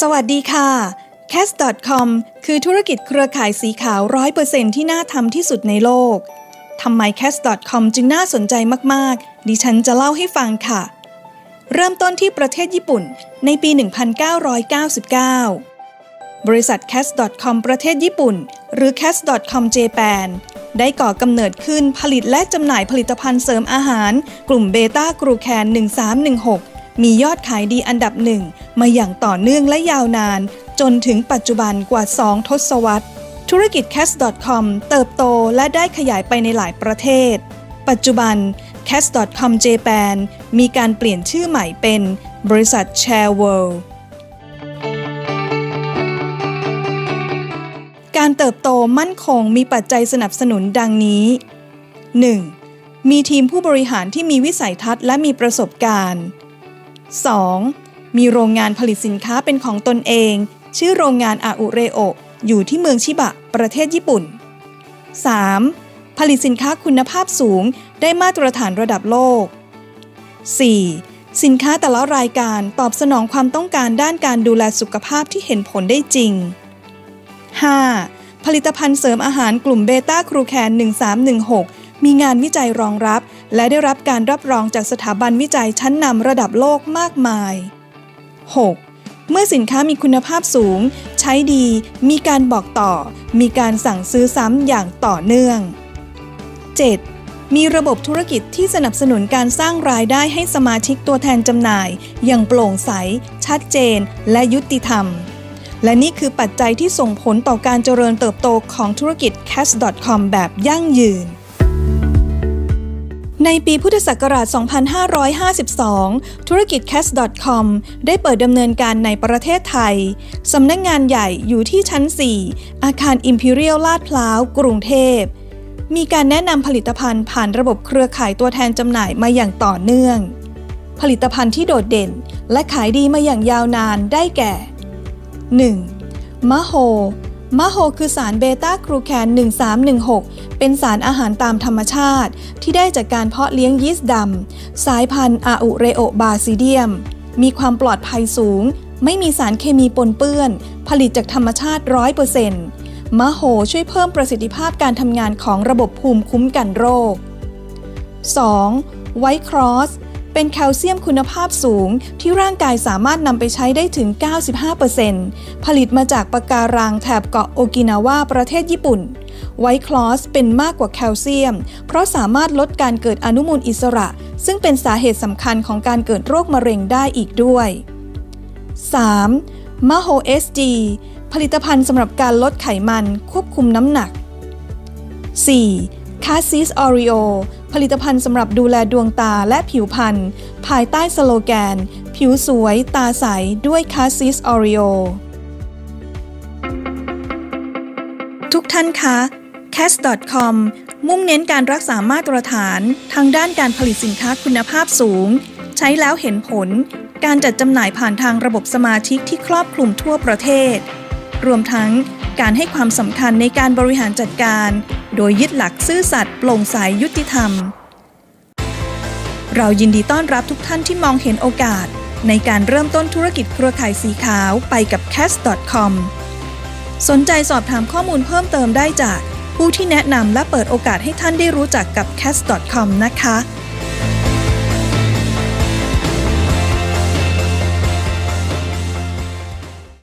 สวัสดีค่ะ Cast.com คือธุรกิจเครือข่ายสีขาว100%ที่น่าทำที่สุดในโลก ทำไม Cast.com จึงน่าสนใจมาก ๆ ดิฉันจะเล่าให้ฟังค่ะ เริ่มต้นที่ประเทศญี่ปุ่นในปี 1999 บริษัท Cast.com ประเทศญี่ปุ่น หรือ Cast.com Japan ได้ก่อกำเนิดขึ้นผลิตและจำหน่ายผลิตภัณฑ์เสริมอาหาร กลุ่มเบต้ากรูแคน 1316 มียอดขายดีอันดับหนึ่งมาอย่างต่อเนื่องและยาวนาน จนถึงปัจจุบันกว่า 2 ทศวรรษ ธุรกิจ Cast.com เติบโตและได้ขยายไปในหลายประเทศ ปัจจุบัน Cast.com Japan มีการเปลี่ยนชื่อใหม่เป็นบริษัท Share World การเติบโตมั่นคงมีปัจจัยสนับสนุนดังนี้ 1. มีทีมผู้บริหารที่มีวิสัยทัศน์และมีประสบการณ์ 2. มีโรงงานผลิตสินค้าเป็นของตนเอง ชื่อโรงงานอาอุเรโออยู่ที่เมืองชิบะ ประเทศญี่ปุ่น 3. ผลิตสินค้าคุณภาพสูงได้มาตรฐานระดับโลก 4. สินค้าแต่ละรายการตอบสนองความต้องการด้านการดูแลสุขภาพที่เห็นผลได้จริง 5. ผลิตภัณฑ์เสริมอาหารกลุ่มเบต้าครูแคน 1316 มีงานวิจัยรองรับ และได้รับการรับรองจากสถาบันวิจัยชั้นนำระดับโลกมากมาย 6. เมื่อสินค้ามีคุณภาพสูง ใช้ดี มีการบอกต่อ มีการสั่งซื้อซ้ำอย่างต่อเนื่อง 7. มีระบบธุรกิจที่สนับสนุนการสร้างรายได้ให้สมาชิกตัวแทนจำหน่าย อย่างโปร่งใส ชัดเจน และยุติธรรมและนี่คือปัจจัยที่ส่งผลต่อการเจริญเติบโตของธุรกิจ Cash.com แบบยั่งยืน ในปีพุทธศักราช 2552 ธุรกิจ Cash.com ได้เปิดดำเนินการในประเทศไทย สำนักงงานใหญ่อยู่ที่ชั้น 4 อาคาร Imperial ลาดพร้าว กรุงเทพ มีการแนะนำผลิตภัณฑ์ผ่านระบบเครือข่ายตัวแทนจำหน่ายมาอย่างต่อเนื่อง ผลิตภัณฑ์ที่โดดเด่น และขายดีมาอย่างยาวนานได้แก่ 1. มะโฮ มะโฮคือสารเบต้ากรูแคน1316 เป็นสารอาหารตามธรรมชาติ ที่ได้จากการเพาะเลี้ยงยีสต์ดำ สายพันธุ์อาอุเรโอบาซิเดียม มีความปลอดภัยสูง ไม่มีสารเคมีปนเปื้อน ผลิตจากธรรมชาติ 100%มะโฮช่วยเพิ่มประสิทธิภาพการทำงานของระบบภูมิคุ้มกันโรค 2. ไวท์ครอส เป็นแคลเซียมคุณภาพสูงที่ร่างกายสามารถนำไปใช้ได้ถึง 95%ผลิตมาจากปะการังแถบเกาะโอกินาวาประเทศญี่ปุ่น ไวท์คลอสเป็นมากกว่าแคลเซียม เพราะสามารถลดการเกิดอนุมูลอิสระ ซึ่งเป็นสาเหตุสำคัญของการเกิดโรคมะเร็งได้อีกด้วย 3. มะโฮเอสจีผลิตภัณฑ์สำหรับการลดไขมันควบคุมน้ำหนัก 4. คาซิสออริโอ ผลิตภัณฑ์สำหรับดูแลดวงตาและผิวพรรณภายใต้สโลแกน ผิวสวยตาใสด้วยคาซิสออริโอทุกท่านคะ Cast.com มุ่งเน้นการรักษามาตรฐาน ทางด้านการผลิตสินค้าคุณภาพสูง ใช้แล้วเห็นผล การจัดจำหน่ายผ่านทางระบบสมาชิกที่ครอบคลุมทั่วประเทศ รวมทั้งการให้ความสำคัญในการบริหารจัดการ โดยยึดหลักซื่อสัตย์โปร่งใสยุติธรรม เรายินดีต้อนรับทุกท่านที่มองเห็นโอกาส ในการเริ่มต้นธุรกิจเครือข่ายสีขาวไปกับ Cast.com สนใจสอบถามข้อมูลเพิ่มเติมได้จาก ผู้ที่แนะนำและเปิดโอกาสให้ท่านได้รู้จักกับ Cast.com นะคะ